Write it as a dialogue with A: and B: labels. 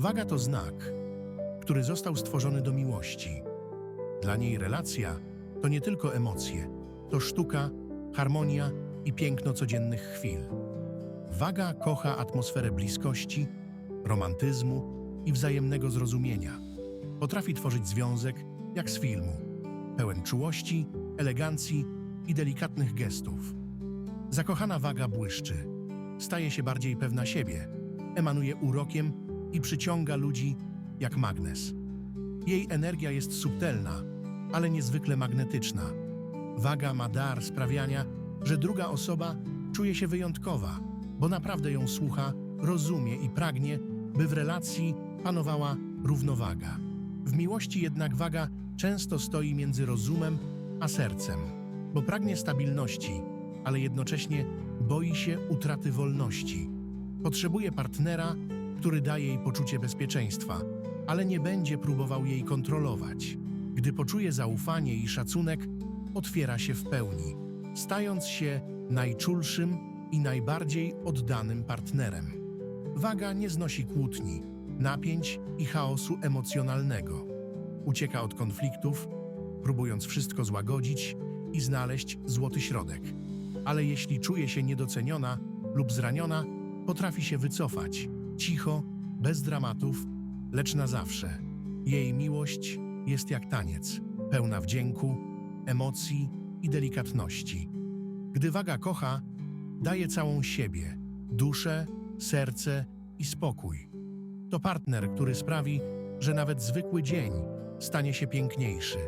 A: Waga to znak, który został stworzony do miłości. Dla niej relacja to nie tylko emocje, to sztuka, harmonia i piękno codziennych chwil. Waga kocha atmosferę bliskości, romantyzmu i wzajemnego zrozumienia. Potrafi tworzyć związek jak z filmu, pełen czułości, elegancji i delikatnych gestów. Zakochana waga błyszczy, staje się bardziej pewna siebie, emanuje urokiem i przyciąga ludzi jak magnes. Jej energia jest subtelna, ale niezwykle magnetyczna. Waga ma dar sprawiania, że druga osoba czuje się wyjątkowa, bo naprawdę ją słucha, rozumie i pragnie, by w relacji panowała równowaga. W miłości jednak waga często stoi między rozumem a sercem, bo pragnie stabilności, ale jednocześnie boi się utraty wolności. Potrzebuje partnera, który daje jej poczucie bezpieczeństwa, ale nie będzie próbował jej kontrolować. Gdy poczuje zaufanie i szacunek, otwiera się w pełni, stając się najczulszym i najbardziej oddanym partnerem. Waga nie znosi kłótni, napięć i chaosu emocjonalnego. Ucieka od konfliktów, próbując wszystko złagodzić i znaleźć złoty środek. Ale jeśli czuje się niedoceniona lub zraniona, potrafi się wycofać, cicho, bez dramatów, lecz na zawsze. Jej miłość jest jak taniec, pełna wdzięku, emocji i delikatności. Gdy waga kocha, daje całą siebie, duszę, serce i spokój. To partner, który sprawi, że nawet zwykły dzień stanie się piękniejszy.